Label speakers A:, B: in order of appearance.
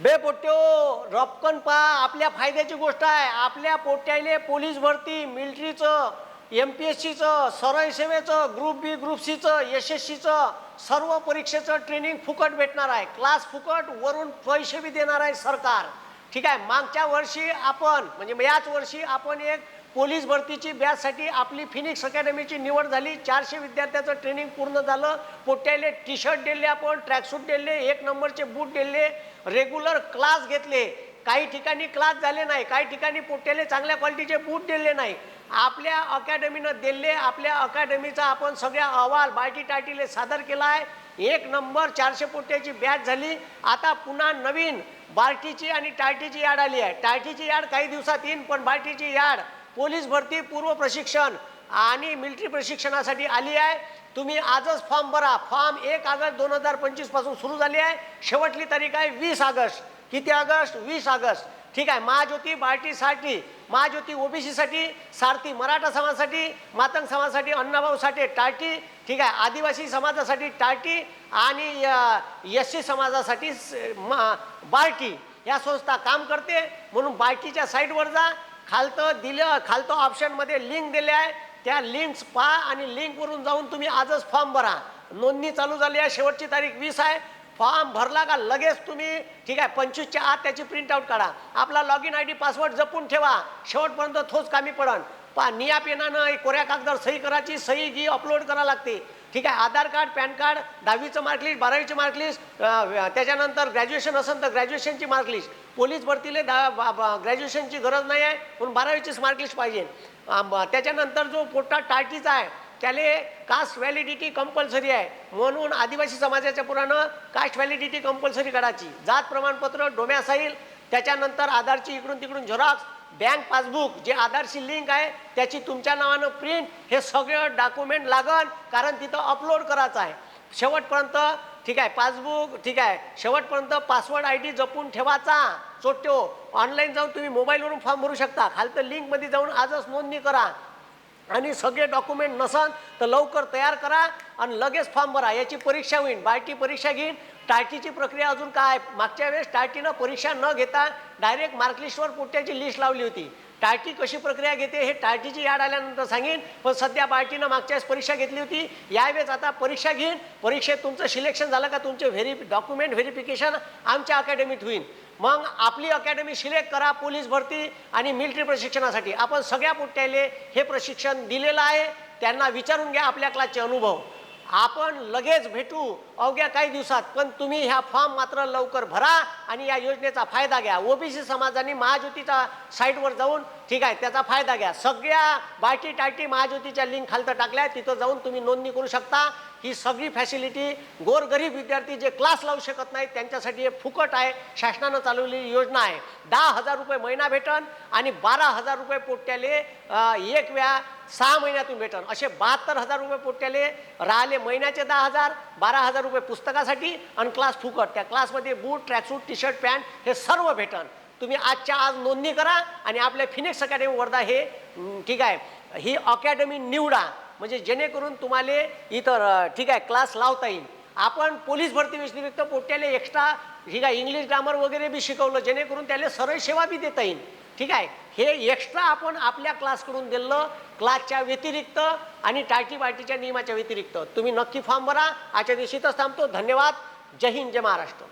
A: बे पोट्यो रपकन पा आपल्या फायद्याची गोष्ट आहे. आपल्या पोट्याले पोलीस भरती मिलिटरीचं एम पी एस सीचं सरळसेवेचं ग्रुप बी ग्रुप सीचं एस एस सीचं सर्व परीक्षेचं ट्रेनिंग फुकट भेटणार आहे. क्लास फुकट वरून पैसे बी देणार आहे सरकार. ठीक आहे? मागच्या वर्षी आपण म्हणजे याच वर्षी आपण एक पोलीस भरतीची बॅचसाठी आपली फिनिक्स अकॅडमीची निवड झाली. चारशे विद्यार्थ्याचं ट्रेनिंग पूर्ण झालं. पोट्याले टी शर्ट दिले आपण ट्रॅकसूट दिले एक नंबरचे बूट दिले रेग्युलर क्लास घेतले. काही ठिकाणी क्लास झाले नाही. काही ठिकाणी पोट्याले चांगल्या क्वालिटीचे बूट दिले नाही. आपल्या अकॅडमीनं दिले. आपल्या अकॅडमीचा आपण सगळ्या अहवाल बायटी टायटीले सादर केला आहे एक नंबर चारशे पोट्याची बॅच झाली. आता पुन्हा नवीन बार्टीची आणि टायटीची याड आली आहे. टायटीची याड काही दिवसात येईन पण बार्टीची याड पोलीस भरती पूर्व प्रशिक्षण आणि मिलिटरी प्रशिक्षणासाठी आली आहे. तुम्ही आजच फॉर्म भरा. फॉर्म एक ऑगस्ट दोन हजार पंचवीसपासून सुरू झाली आहे. शेवटली तारीख आहे वीस ऑगस्ट. किती ऑगस्ट? वीस ऑगस्ट. ठीक आहे. महाज्योती बार्टीसाठी महाज्योती ओबीसीसाठी सारथी मराठा समाजासाठी मातंग समाजासाठी अण्णाभाऊ साठे टाटी. ठीक आहे. आदिवासी समाजासाठी टाटी आणि एस सी समाजासाठी बाल्टी बार्टी. या संस्था काम करते. म्हणून बार्टीच्या साईटवर जा. खालतं दिलं खालतं ऑप्शनमध्ये लिंक दिले आहे. त्या लिंक्स पहा आणि लिंकवरून जाऊन तुम्ही आजच फॉर्म भरा. नोंदणी चालू झाली आहे शेवटची तारीख वीस आहे. फॉर्म भरला का लगेच तुम्ही ठीक आहे पंचवीसच्या आत त्याची प्रिंट आउट काढा. आपला log in I D password जपून ठेवा. शेवटपर्यंत थोच कामी पडन. पा निया पेनानं कोऱ्या कागदावर सही करायची सही जी अपलोड करावं लागते. ठीक आहे आधार कार्ड पॅन कार्ड दहावीचं मार्कलिस्ट बारावीचं मार्कलिस्ट त्याच्यानंतर ग्रॅज्युएशन असेल तर ग्रॅज्युएशनची मार्कलिस्ट पोलीस भरतीले दहा ग्रॅज्युएशनची गरज नाही आहे म्हणून बारावीचीच मार्कलिस्ट पाहिजे. त्याच्यानंतर जो पोटा टाटीचा आहे त्याले कास्ट व्हॅलिडिटी कंपल्सरी आहे. म्हणून आदिवासी समाजाच्या पुरानं कास्ट व्हॅलिडिटी कंपल्सरी करायची जात प्रमाणपत्र डोमॅसाईल त्याच्यानंतर आधारची इकडून तिकडून झेरॉक्स बँक पासबुक जे आधारशी लिंक आहे त्याची तुमच्या नावानं प्रिंट हे सगळं डॉक्युमेंट लागन कारण तिथं अपलोड करायचं आहे. शेवटपर्यंत ठीक आहे पासबुक ठीक आहे शेवटपर्यंत पासवर्ड आय डी जपून ठेवायचा चोट्यो. ऑनलाईन जाऊन तुम्ही मोबाईलवरून फॉर्म भरू शकता. खालतं लिंकमध्ये जाऊन आजच नोंदणी करा. आणि सगळे डॉक्युमेंट नसन तर लवकर तयार करा आणि लगेच फॉर्म भरा. याची परीक्षा होईल बायटी परीक्षा घेईन. टायटीची प्रक्रिया अजून काय? मागच्या वेळेस टायटीनं परीक्षा न घेता डायरेक्ट मार्कलिस्टवर पोट्याची लिस्ट लावली होती. टायटी कशी प्रक्रिया घेते हे टायटीची याड आल्यानंतर सांगेन पण सध्या पार्टीनं मागच्या वेळेस परीक्षा घेतली होती. यावेळेस आता परीक्षा घेईन. परीक्षेत तुमचं सिलेक्शन झालं का तुमचे व्हेरी डॉक्युमेंट व्हेरिफिकेशन आमच्या अकॅडमीत होईल. मग आपली अकॅडमी सिलेक्ट करा पोलीस भरती आणि मिलिटरी प्रशिक्षणासाठी. आपण सगळ्या पुट्ट्याले हे प्रशिक्षण दिलेलं आहे. त्यांना विचारून घ्या आपल्या क्लासचे अनुभव. आपण लगेच भेटू. अवघ्या काही दिवसात पण तुम्ही ह्या फॉर्म मात्र लवकर भरा आणि या योजनेचा फायदा घ्या. ओबीसी समाजाने महाज्योतीच्या साईटवर जाऊन ठीक आहे त्याचा फायदा घ्या. सगळ्या बाटी टाटी महाज्योतीच्या लिंक खालतं टाकल्या तिथं जाऊन तुम्ही नोंदणी करू शकता. ही सगळी फॅसिलिटी गोरगरीब विद्यार्थी जे क्लास लावू शकत नाहीत त्यांच्यासाठी हे फुकट आहे. शासनानं चालवलेली योजना आहे. दहा हजार रुपये महिना भेटन आणि बारा हजार रुपये पोट्याले एक वेळा सहा महिन्यातून भेटन. असे बहात्तर हजार रुपये पोट्याले राहिले महिन्याचे दहा हजार बारा हजार रुपये पुस्तकासाठी आणि क्लास फुकट. त्या क्लासमध्ये boot tracksuit T shirt pant हे सर्व भेटन. तुम्ही आजच्या आज नोंदणी करा आणि आपल्या फिनिक्स अकॅडमी वर्धा हे ठीक आहे. ही अकॅडमी निवडा. म्हणजे जेणेकरून तुम्हाला इतर ठीक आहे क्लास लावता येईल. आपण पोलीस भरती व्यतिरिक्त पोट्याला एक्स्ट्रा ठीक आहे इंग्लिश ग्रामर वगैरे बी शिकवलं जेणेकरून त्याला सरळ सेवा बी देता येईल. ठीक आहे हे एक्स्ट्रा आपण आपल्या क्लासकडून दिलं क्लासच्या व्यतिरिक्त आणि टायटी पार्टीच्या नियमाच्या व्यतिरिक्त. तुम्ही नक्की फॉर्म भरा. आजच्या दिवशी तर थांबतो. धन्यवाद. जय हिंद जय महाराष्ट्र.